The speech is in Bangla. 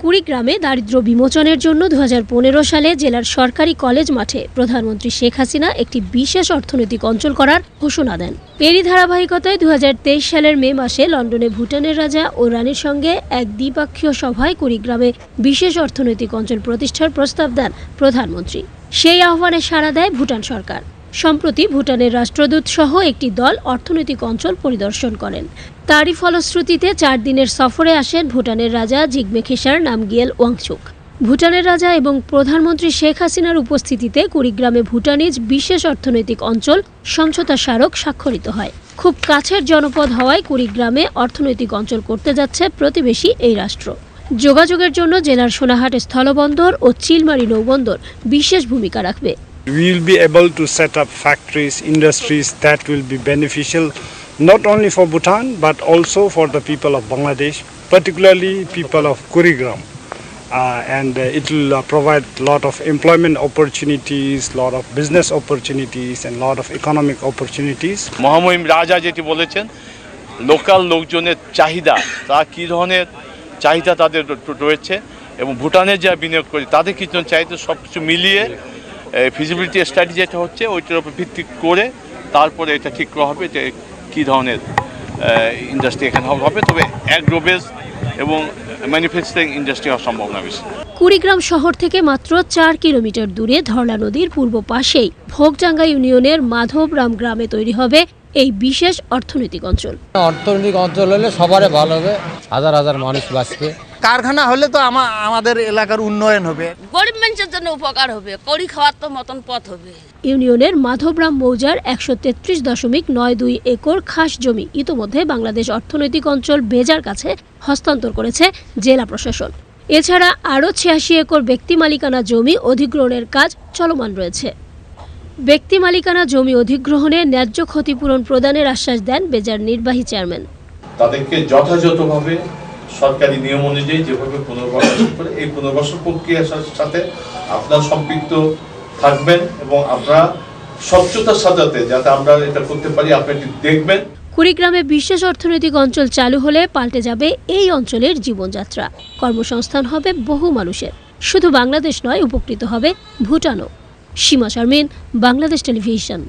কুড়িগ্রামে দারিদ্র্য বিমোচনের জন্য দু হাজার পনেরো সালে জেলার সরকারি কলেজ মাঠে প্রধানমন্ত্রী শেখ হাসিনা একটি বিশেষ অর্থনৈতিক অঞ্চল করার ঘোষণা দেন। এরই ধারাবাহিকতায় দু হাজার তেইশ সালের মে মাসে লন্ডনে ভুটানের রাজা ও রানীর সঙ্গে এক দ্বিপাক্ষীয় সভায় কুড়িগ্রামে বিশেষ অর্থনৈতিক অঞ্চল প্রতিষ্ঠার প্রস্তাব দেন প্রধানমন্ত্রী। সেই আহ্বানে সাড়া দেয় ভুটান সরকার। সম্প্রতি ভুটানের রাষ্ট্রদূত সহ একটি দল অর্থনৈতিক অঞ্চল পরিদর্শন করেন। তারই ফলশ্রুতিতে চার দিনের সফরে আসেন ভুটানের রাজা জিগমে খেসার নামগিয়েল ওয়াংচুক। ভুটানের রাজা এবং প্রধানমন্ত্রী শেখ হাসিনার উপস্থিতিতে কুড়িগ্রামে ভুটানিজ বিশেষ অর্থনৈতিক অঞ্চল সমঝোতা স্মারক স্বাক্ষরিত হয়। খুব কাছের জনপদ হওয়ায় কুড়িগ্রামে অর্থনৈতিক অঞ্চল করতে যাচ্ছে প্রতিবেশী এই রাষ্ট্র। যোগাযোগের জন্য জেলার সোনাহাট স্থলবন্দর ও চিলমারি নৌবন্দর বিশেষ ভূমিকা রাখবে। We will be able to set up factories, industries that will be beneficial not only for Bhutan but also for the people of Bangladesh, particularly people of Kurigram. Uh, and uh, it will uh, provide a lot of employment opportunities, lot of business opportunities, and lot of economic opportunities. মহামহিম রাজা যেটি বলেছেন লোকাল লোকজনের চাহিদা তা কী ধরনের চাহিদা তাদের রয়েছে এবং ভুটানে যা বিনিয়োগ করে তাদের কিছু চাহিদা সব কিছু মিলিয়ে ফিজিবিলিটি স্টাডি যেটা হচ্ছে ওইটার উপর ভিত্তি করে তারপরে এটা ঠিক করা হবে যে কী ধরনের ইন্ডাস্ট্রি এখানে হবে। তবে অ্যাগ্রোবেস এবং ম্যানুফ্যাকচারিং ইন্ডাস্ট্রি হওয়ার সম্ভাবনা বেশি। কুড়িগ্রাম শহর থেকে মাত্র চার কিলোমিটার দূরে ধরলা নদীর পূর্ব পাশেই ভোগজাঙ্গা ইউনিয়নের মাধবরাম গ্রামে তৈরি হবে এই বিশেষ অর্থনৈতিক অঞ্চল। অর্থনৈতিক অঞ্চল হলে সবারই ভালো হবে। হাজার হাজার মানুষ বাঁচবে। কারখানা হলে তো আমা- আমাদের এলাকার উন্নয়ন হবে। গরিব মানুষের জন্য উপকার হবে করি খাওয়ার তো মতন পথ হবে। ইউনিয়নের মাধবরাম মৌজার একশো তেত্রিশ দশমিক নয় দুই একর খাস জমি ইতোমধ্যে বাংলাদেশ অর্থনৈতিক অঞ্চল বেজার কাছে হস্তান্তর করেছে জেলা প্রশাসন। এছাড়া আরও ছিয়াশি একর ব্যক্তি মালিকানা জমি অধিগ্রহণের কাজ চলমান রয়েছে। ব্যক্তি মালিকানা জমি অধিগ্রহণে ন্যায্য ক্ষতিপূরণ প্রদানের আশ্বাস দেন বেজার নির্বাহী চেয়ারম্যান। তাদেরকে যথাযথভাবে সরকারি নিয়ম অনুযায়ী যেভাবে পুনর্বাসন করে এই পুনর্বাসন প্রক্রিয়ার সাথে আপনারা সম্পৃক্ত থাকবেন এবং আপনারা স্বচ্ছতার সাথে যাতে আমরা এটা করতে পারি, আপনি দেখবেন। কুড়িগ্রামে বিশেষ অর্থনৈতিক অঞ্চল চালু হলে পাল্টে যাবে এই অঞ্চলের জীবনযাত্রা। কর্মসংস্থান হবে বহু মানুষের। শুধু বাংলাদেশ নয়, উপকৃত হবে ভুটানও। সীমা শারমিন, বাংলাদেশ টেলিভিশন।